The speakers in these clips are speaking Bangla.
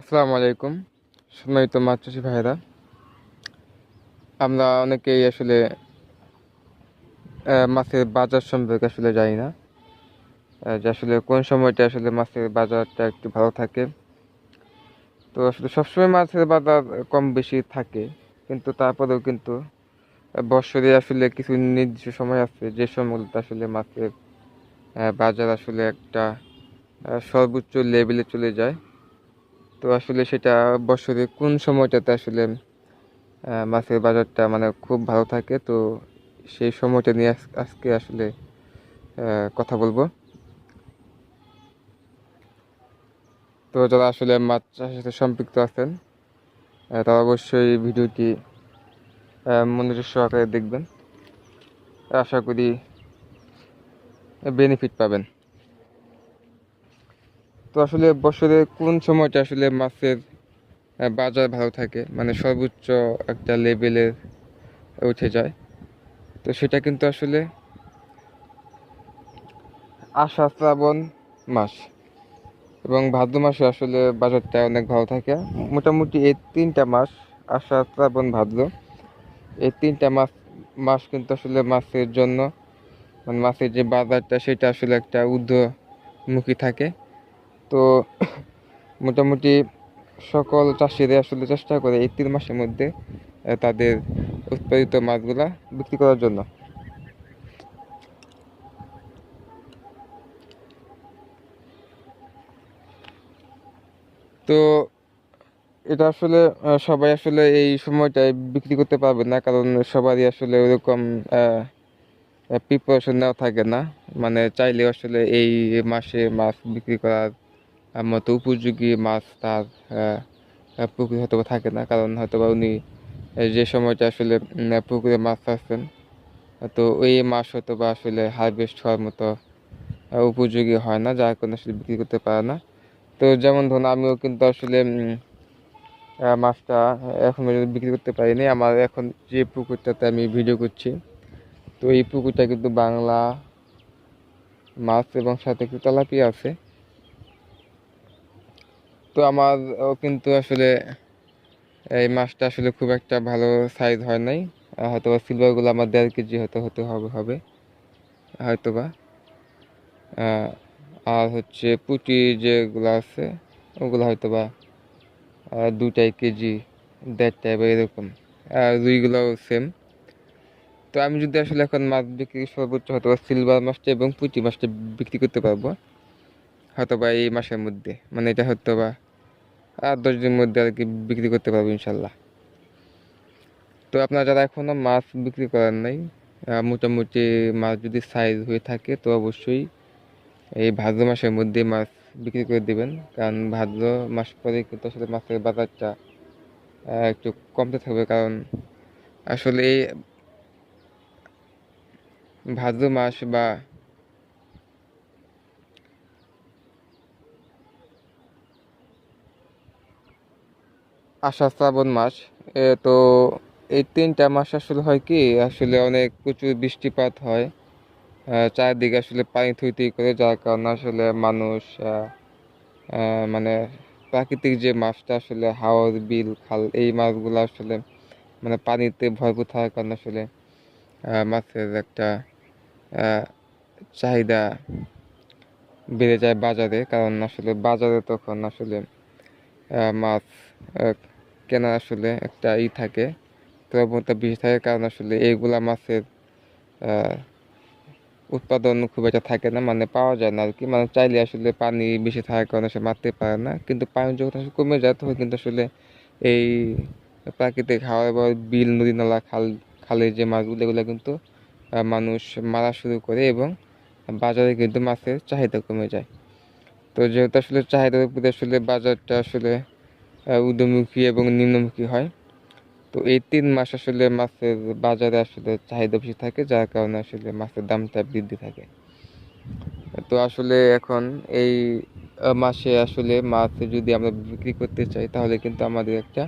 আসসালামু আলাইকুম, সম্মানিত মাছ চাষি ভাইরা আমরা অনেকেই আসলে মাছের বাজার সম্পর্কে আসলে জানি না যে আসলে কোন সময়টা আসলে মাছের বাজারটা একটু ভালো থাকে। তো আসলে সবসময় মাছের বাজার কম বেশি থাকে, কিন্তু তারপরেও কিন্তু বৎসরে আসলে কিছু নির্দিষ্ট সময় আছে যে সময়গুলোতে আসলে মাছের বাজার আসলে একটা সর্বোচ্চ লেভেলে চলে যায়। তো আসলে সেটা বছরে কোন সময়টাতে আসলে মাছের বাজারটা মানে খুব ভালো থাকে, তো সেই সময়টা নিয়ে আজ- আজকে আসলে কথা বলব। তো যারা আসলে মাছ চাষের সাথে সম্পৃক্ত আছেন তারা অবশ্যই ভিডিওটি মনোযোগ সহকারে দেখবেন। আশা করি বেনিফিট পাবেন। তো আসলে বছরে কোন সময়টা আসলে মাছের বাজার ভালো থাকে? মানে সর্বোচ্চ একটা লেভেলে উঠে যায়। তো সেটা কিন্তু আসলে আষাঢ় শ্রাবণ মাস। এবং ভাদ্র মাসে আসলে বাজারটা অনেক ভালো থাকে। মোটামুটি এই তিনটা মাস, আষাঢ়, শ্রাবণ, ভাদ্র, এই তিনটা মাস মাস কিন্তু আসলে মাছের জন্য মানে মাছের যে বাজারটা সেটা আসলে একটা ঊর্ধ্বমুখী থাকে। তো মোটামুটি সকল চাষিরা আসলে চেষ্টা করে এই তিন মাসের মধ্যে তাদের উৎপাদিত মাছগুলা বিক্রি করার জন্য। তো এটা আসলে সবাই আসলে এই সময়টায় বিক্রি করতে পারবে না, কারণ সবারই আসলে ওরকম প্রিপারেশন নেওয়া থাকে না। মানে চাইলে আসলে এই মাসে মাছ বিক্রি করার মতো উপযোগী মাছ তার পুকুরে হয়তো থাকে না, কারণ হয়তো বা উনি যে সময়টা আসলে পুকুরে মাছ চাচ্ছেন তো ওই মাছ হয়তো বা আসলে হারভেস্ট হওয়ার মতো উপযোগী হয় না, যার কারণে আসলে বিক্রি করতে পারে না। তো যেমন ধরুন, আমিও কিন্তু আসলে মাছটা এখন বিক্রি করতে পারিনি। আমার এখন যে পুকুরটাতে আমি ভিডিও করছি, তো এই পুকুরটা কিন্তু বাংলা মাছ এবং সাথে একটু তেলাপিয়া আছে। তো আমার, ও কিন্তু আসলে এই মাছটা আসলে খুব একটা ভালো সাইজ হয় নাই। হয়তো বা সিলভারগুলো আমার দেড় কেজি হয়তো হতে হবে হবে। হয়তো বা আর হচ্ছে পুঁটি যেগুলো আছে, ওগুলো হয়তো বা দুটাই কেজি, দেড়টাই বা এরকম। আর রুইগুলোও সেম তো আমি যদি আসলে এখন মাছ বিক্রি সর্বোচ্চ হয়তো বা সিলভার মাছটা এবং পুঁটি মাছটা বিক্রি করতে পারব হয়তো বা এই মাসের মধ্যে। মানে এটা হয়তো বা আর দশ দিনের মধ্যে আর কি বিক্রি করতে পারব ইনশাল্লাহ। তো আপনারা যারা এখনও মাছ বিক্রি করেন নাই মোটামুটি মাছ যদি সাইজ হয়ে থাকে তো অবশ্যই এই ভাদ্র মাসের মধ্যে মাছ বিক্রি করে দিবেন। কারণ ভাদ্র মাস পরে কিন্তু আসলে মাছের বাজারটা একটু কমতে থাকবে। কারণ আসলে ভাদ্র মাস বা আষাঢ় শ্রাবণ মাস তো এই তিনটা মাস আসলে হয় কি, আসলে অনেক প্রচুর বৃষ্টিপাত হয়। চারিদিকে আসলে পানি থই থই করে, যার কারণে আসলে মানুষ মানে প্রাকৃতিক যে মাছটা আসলে হাওর, বিল, খাল, এই মাছগুলো আসলে মানে পানিতে ভরপুর থাকার কারণে আসলে মাছের একটা চাহিদা বেড়ে যায় বাজারে। কারণ আসলে বাজারে তখন আসলে মাছ কেনা আসলে একটা ই থাকে। প্রবণতা বেশি থাকে, কারণ আসলে এইগুলা মাছের উৎপাদন খুব একটা থাকে না মানে পাওয়া যায় না আর কি মানে চাইলে আসলে পানি বেশি থাকার কারণে সে মারতে পারে না। কিন্তু পানি যখন আসলে কমে যায়, তখন কিন্তু আসলে এই প্রাকৃতিক হাওয়া বা বিল, নদী, নালা, খাল, খালের যে মাছগুলো, এগুলো কিন্তু মানুষ মারা শুরু করে এবং বাজারে কিন্তু মাছের চাহিদা কমে যায়। তো যেহেতু আসলে চাহিদার উপরে আসলে বাজারটা আসলে ঊর্ধ্বমুখী এবং নিম্নমুখী হয়। তো এই তিন মাস আসলে মাছের বাজারে আসলে চাহিদা বেশি থাকে, যার কারণে আসলে মাছের দামটা বৃদ্ধি থাকে। তো আসলে এখন এই মাসে আসলে মাছ যদি আমরা বিক্রি করতে চাই, তাহলে কিন্তু আমাদের একটা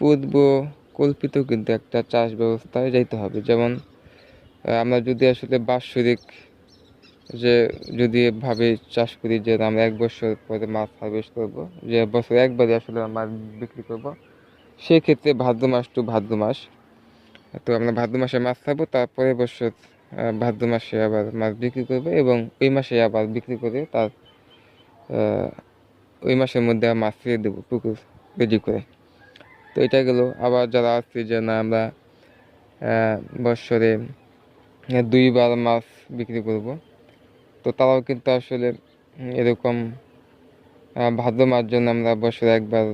পূর্ব কল্পিত কিন্তু একটা চাষ ব্যবস্থায় যাইতে হবে। যেমন আমরা যদি আসলে বাৎসরিক যে যদি ভাবে চাষ করি যে আমরা এক বছর পরে মাছ হারভেস্ট করব, যে বছরে একবারে আসলে মাছ বিক্রি করব সেই ক্ষেত্রে ভাদ্র মাস টু ভাদ্র মাস। তো আমরা ভাদ্র মাসে মাছ খাব তারপরে বছর ভাদ্র মাসে আবার মাছ বিক্রি করব এবং ওই মাসে আবার বিক্রি করে তার ওই মাসের মধ্যে মাছ ছেড়ে দেবো পুকুর রেডি করে। তো এটা গেল। আবার যারা আছে যে না আমরা বৎসরে দুইবার মাছ বিক্রি করব। তো তারাও কিন্তু আসলে এরকম ভাদ্র মাস জন্য আমরা বছরে একবার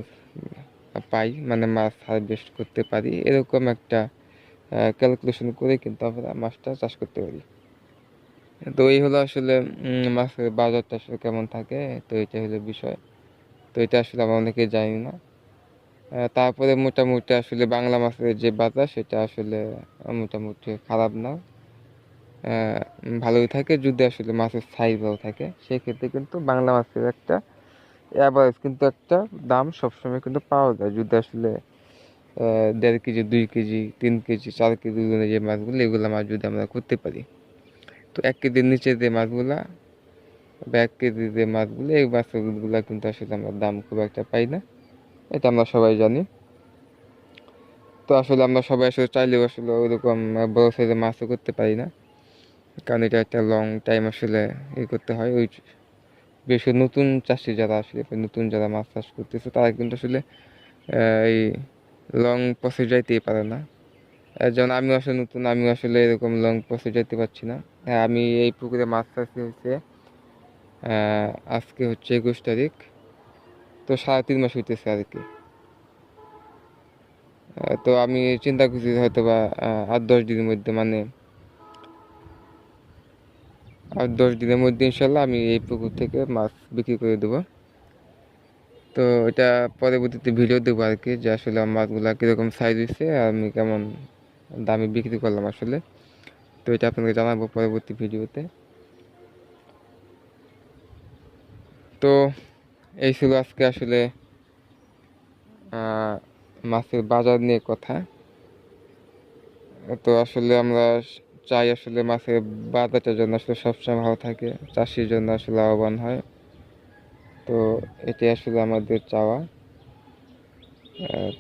পাই মানে মাছ হারভেস্ট করতে পারি। এরকম একটা ক্যালকুলেশন করে কিন্তু আমরা মাছটা চাষ করতে পারি। তো এই হলো আসলে মাছের বাজারটা আসলে কেমন থাকে, তো এটা হলো বিষয়। তো এটা আসলে আমরা অনেকে জানি না। তারপরে মোটামুটি আসলে বাংলা মাছের যে বাজার, সেটা আসলে মোটামুটি খারাপ না। ভালোই থাকে, যদি আসলে মাছের সাইজ ভালো থাকে, সেক্ষেত্রে কিন্তু বাংলা মাছের একটা অ্যাভারেজ কিন্তু একটা দাম সবসময় কিন্তু পাওয়া যায়। যদি আসলে দেড় কেজি, দুই কেজি, তিন কেজি, চার কেজি ওজনের যে মাছগুলো, এগুলো মাছ যদি আমরা করতে পারি, তো এক কেজির নিচে যে মাছগুলো বা এক কেজি যে মাছগুলো, এই মাছগুলো কিন্তু আসলে আমরা দাম খুব একটা পাই না। এটা আমরা সবাই জানি। তো আসলে আমরা সবাই আসলে চাইলেও আসলে ওইরকম বড় সাইজের মাছও করতে পারি না। কারণ এটা একটা লং টাইম আসলে ই করতে হয়। ওই বেশ নতুন চাষি যারা আসলে, নতুন যারা মাছ চাষ করতেছে, তারা কিন্তু আসলে এই লং প্রসেস যাইতেই পারে না। যেমন আমি আসলে নতুন আমি আসলে এরকম লং প্রসেস যাইতে পারছি না। হ্যাঁ আমি এই পুকুরে মাছ চাষি হয়েছে আজকে হচ্ছে একুশ তারিখ। তো সাড়ে তিন মাস হইতেছে আর কি। তো আমি চিন্তা করছি হয়তো বা আট দশ দিনের মধ্যে মানে আট দশ দিনের মধ্যে ইনশাল্লাহ আমি এই পুকুর থেকে মাছ বিক্রি করে দেবো। তো এটা পরবর্তীতে ভিডিও দেবো আর কি যে আসলে মাছগুলা কীরকম সাইজ হয়েছে আর আমি কেমন দামে বিক্রি করলাম আসলে। তো এটা আপনাকে জানাব পরবর্তী ভিডিওতে তো। এই ছিল আজকে আসলে মাছের বাজার নিয়ে কথা। তো আসলে আমরা চাই আসলে মাছের বাজারটার জন্য আসলে সবসময় ভালো থাকে, চাষির জন্য আসলে লাভবান হয়। তো এটাই আসলে আমাদের চাওয়া।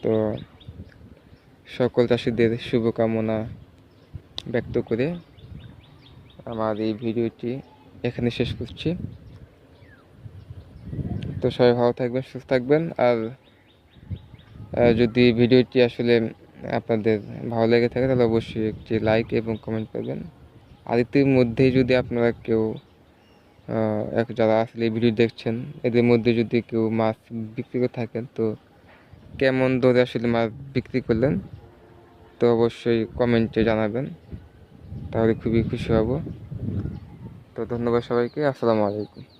তো সকল চাষিদের শুভকামনা ব্যক্ত করে আমার এই ভিডিওটি এখানে শেষ করছি। তো সবাই ভালো থাকবেন, সুস্থ থাকবেন। আর যদি ভিডিওটি আসলে আপনাদের ভালো লেগে থাকে, তাহলে অবশ্যই একটি লাইক এবং কমেন্ট করবেন। আর ইতিমধ্যেই যদি আপনারা কেউ এক যারা আসলে ভিডিও দেখছেন, এদের মধ্যে যদি কেউ মাছ বিক্রি করে থাকেন, তো কেমন দরে আসলে মাছ বিক্রি করলেন, তো অবশ্যই কমেন্টে জানাবেন। তাহলে খুবই খুশি হব। তো ধন্যবাদ সবাইকে, আসসালামু আলাইকুম।